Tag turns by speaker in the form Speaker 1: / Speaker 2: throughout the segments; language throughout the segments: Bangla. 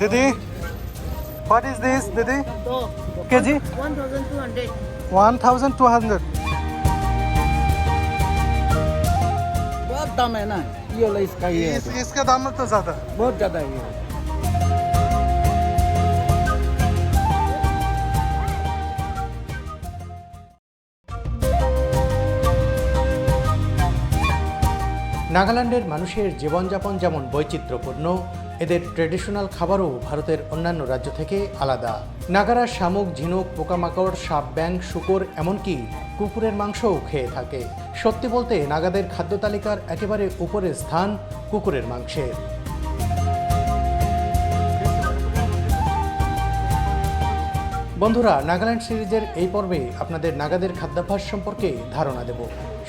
Speaker 1: दीदी
Speaker 2: व्हाट
Speaker 1: इज़
Speaker 2: दिस दीदी K G
Speaker 1: one thousand two hundred
Speaker 3: बहुत दाम है ना। ये वाला इसका ये इस,
Speaker 1: इसका दाम तो ज़्यादा।
Speaker 3: बहुत ज़्यादा है ये।
Speaker 4: নাগাল্যান্ডের মানুষের জীবনযাপন যেমন বৈচিত্র্যপূর্ণ, এদের ট্রেডিশনাল খাবারও ভারতের অন্যান্য রাজ্য থেকে আলাদা। নাগারা শামুক, ঝিনুক, পোকামাকড়, সাপ ব্যাং শুকর, এমনকি কুকুরের মাংসও খেয়ে থাকে। সত্যি বলতে, নাগাদের খাদ্য তালিকার একেবারে উপরের স্থান কুকুরের মাংসের। বন্ধুরা, নাগাল্যান্ড সিরিজের এই পর্বে আপনাদের নাগাদের খাদ্যাভ্যাস সম্পর্কে ধারণা দেব।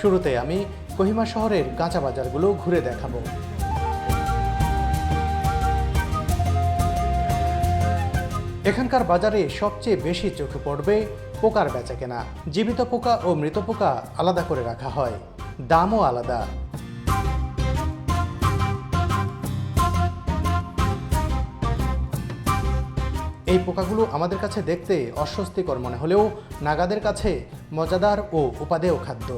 Speaker 4: শুরুতে আমি কোহিমা শহরের কাঁচা বাজারগুলো ঘুরে দেখাবো। এখানকার বাজারে সবচেয়ে বেশি চোখে পড়বে পোকার বেচাকেনা জীবিত পোকা ও মৃত পোকা আলাদা করে রাখা হয়। দামও আলাদা। এই পোকাগুলো আমাদের কাছে দেখতে অস্বস্তিকর মনে হলেও নাগাদের কাছে মজাদার ও উপাদেয় খাদ্য।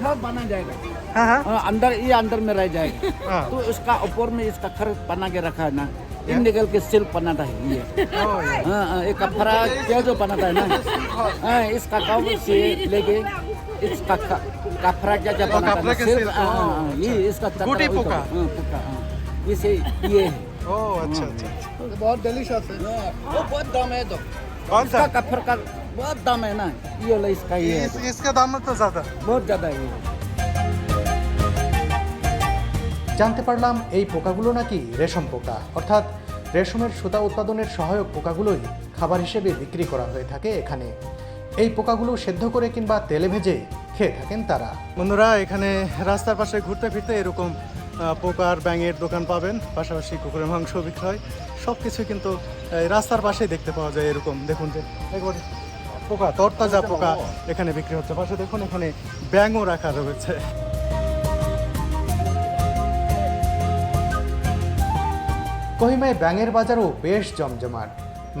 Speaker 3: खर बना जाएगा।
Speaker 1: हाँ हाँ।
Speaker 3: हाँ, अंदर ये अंदर में रह जाएगा।
Speaker 1: हाँ।
Speaker 3: तो इसका ऊपर में इसका खर बना के रखा है ना ये निकल के सिल्क बनाता है ये। हाँ हाँ, कपड़ा क्या जो बनाता है ना। हाँ इसका कब से लेके इसका कपड़ा क्या क्या बनाता है सिल्क ये इसका चक्कर
Speaker 1: गुटी पोका।
Speaker 3: इसे ये है।
Speaker 1: ओ अच्छा अच्छा
Speaker 5: बहुत डिलीशियस है।
Speaker 3: हाँ, वो बहुत दाम है तो।
Speaker 1: कौन सा?
Speaker 3: कपड़ा का बहुत दाम है ना ये वाला इसका ये है
Speaker 1: इस, इसका दाम तो ज्यादा
Speaker 3: बहुत ज्यादा है ये
Speaker 4: জানতে পারলাম এই পোকাগুলো নাকি রেশম পোকা অর্থাৎ রেশমের সুতা উৎপাদনের সহায়ক পোকাগুলোই খাবার হিসেবে বিক্রি করা হয়ে থাকে এখানে এই পোকাগুলো সেদ্ধ করে কিংবা তেলে ভেজে খেয়ে থাকেন তারা
Speaker 1: বন্ধুরা এখানে রাস্তার পাশে ঘুরতে ফিরতে এরকম আহ, পোকার ব্যাঙের দোকান পাবেন পাশাপাশি কুকুরের মাংস বিক্রয় সব কিছু কিন্তু এই রাস্তার পাশেই দেখতে পাওয়া যায় এরকম দেখুন যে একবারে পোকা, তরতাজা পোকা এখানে বিক্রি হচ্ছে। পাশে দেখুন, এখানে ব্যাঙও রাখা রয়েছে।
Speaker 4: কহিমায় ব্যাঙের বাজারও বেশ জমজমাট।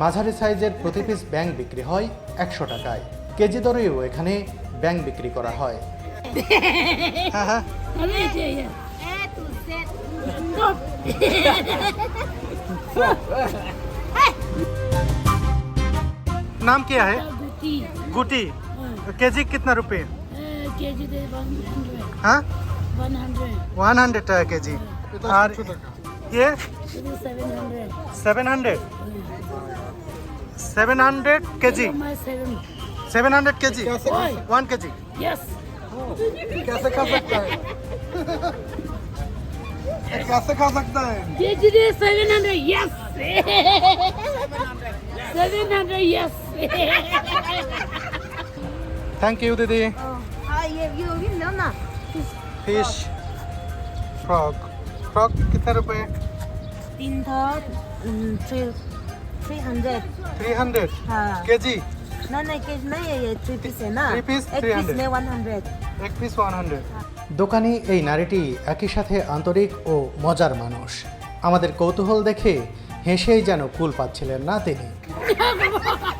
Speaker 4: মাঝারি সাইজের প্রতি পিস ব্যাং বিক্রি হয় একশো টাকায়। কেজি দরেও এখানে ব্যাং বিক্রি করা হয়।
Speaker 1: হ্যাঁ, হ্যাঁ। নাম কি হয়
Speaker 2: गुटी?
Speaker 1: गुटी के जी कितना रुपये
Speaker 2: के जी दे वन हंड्रेड
Speaker 1: हाँ?
Speaker 2: वन हंड्रेड
Speaker 1: टाका के जी और ये?
Speaker 2: Seven hundred?
Speaker 1: सेवन हंड्रेड के जी
Speaker 2: सेवन
Speaker 1: सेवन हंड्रेड के जी वन के जी
Speaker 2: यस
Speaker 5: कैसे खा सकता है? कैसे खा सकता है?
Speaker 2: K G they seven hundred yes seven hundred yes
Speaker 1: thank you दीदी
Speaker 6: हाँ ये ये होगी ना ना
Speaker 1: फिश फ्रॉग फ्रॉग कितने रुपए
Speaker 6: तीन था three three hundred
Speaker 1: three hundred
Speaker 6: हाँ
Speaker 1: के जी
Speaker 6: ना नहीं केज नहीं है ये थ्री पीस है ना
Speaker 1: Three piece,
Speaker 6: एक
Speaker 1: 300.
Speaker 6: पीस में वन हंड्रेड
Speaker 1: एक पीस वन हंड्रेड
Speaker 4: দোকানি এই নারীটি একই সাথে আন্তরিক ও মজার মানুষ আমাদের কৌতূহল দেখে হেসেই যেন কুল পাচ্ছিলেন না তিনি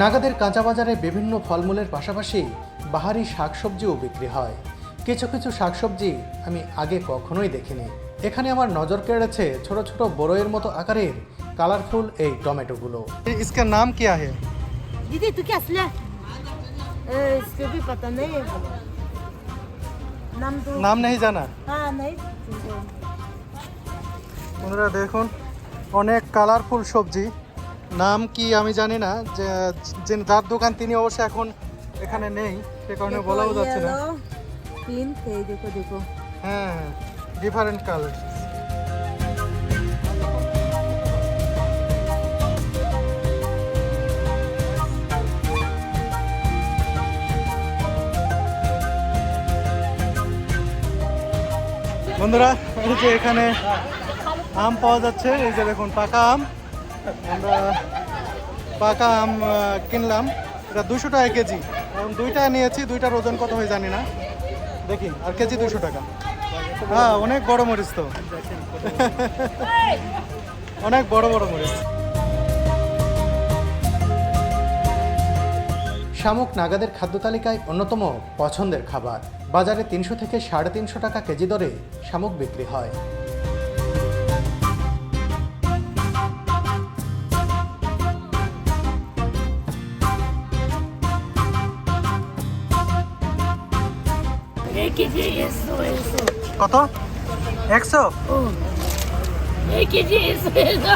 Speaker 4: নাগাদের কাঁচা বাজারে বিভিন্ন ফলমূলের পাশাপাশি বাহারি শাকসবজিও বিক্রি হয় কিছু কিছু শাকসবজি আমি আগে কখনোই দেখিনি এখানে আমার নজর কেড়েছে ছোট ছোট বড়ইয়ের মতো আকারের কালারফুল এই টমেটোগুলো
Speaker 1: इसका नाम क्या है
Speaker 6: दीदी तू क्या असला इसको भी पता नहीं है नाम तो
Speaker 1: नाम नहीं जाना
Speaker 6: हाँ नहीं
Speaker 1: বন্ধুরা দেখুন অনেক কালারফুল সবজি নাম কি আমি জানি না যে যার দোকান তিনি অবশ্য এখন এখানে নেই সে কারণে বলাও যাচ্ছে না।
Speaker 6: পিন এই দেখো দেখো।
Speaker 1: হ্যাঁ, হ্যাঁ ডিফারেন্ট কালার বন্ধুরা এখানে আম পাওয়া যাচ্ছে এই যে দেখুন পাকা আম। আমরা পাকা আম কিনলাম। এটা দুশো টাকা কেজি। এখন দুইটা নিয়েছি, দুইটার ওজন কত হয় জানি না। দেখি, আর কেজি দুশো টাকা। হ্যাঁ অনেক বড় মরিচ তো। অনেক বড় বড় মরিচ।
Speaker 4: শামুক নাগাদের খাদ্য তালিকায় অন্যতম পছন্দের খাবার। বাজারে তিনশো থেকে সাড়ে তিনশো টাকা কেজি দরে শামুক বিক্রি হয়।
Speaker 2: কেজি
Speaker 1: কত?
Speaker 2: কেজি একশো।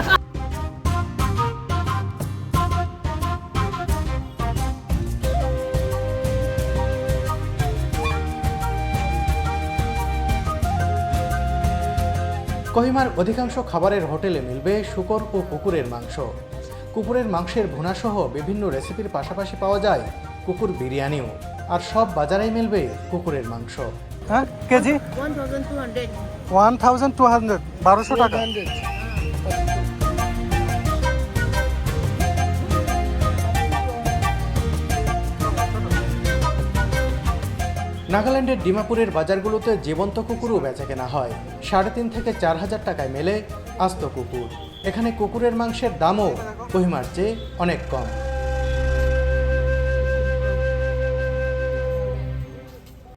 Speaker 4: কহিমার অধিকাংশ খাবারের হোটেলে মিলবে শুকর ও কুকুরের মাংস। কুকুরের মাংসের ভুনাসহ বিভিন্ন রেসিপির পাশাপাশি পাওয়া যায় কুকুর বিরিয়ানিও। আর সব বাজারেই মিলবে কুকুরের মাংস।
Speaker 1: হ্যাঁ
Speaker 6: KG?
Speaker 1: One thousand two hundred. বারোশো টাকা।
Speaker 4: নাগাল্যান্ডের ডিমাপুরের বাজারগুলোতে জীবন্ত কুকুরও বেচা কেনা হয়। সাড়ে তিন থেকে চার হাজার টাকায় মেলে আস্ত কুকুর। এখানে কুকুরের মাংসের দামও কহিমার চেয়ে অনেক কম।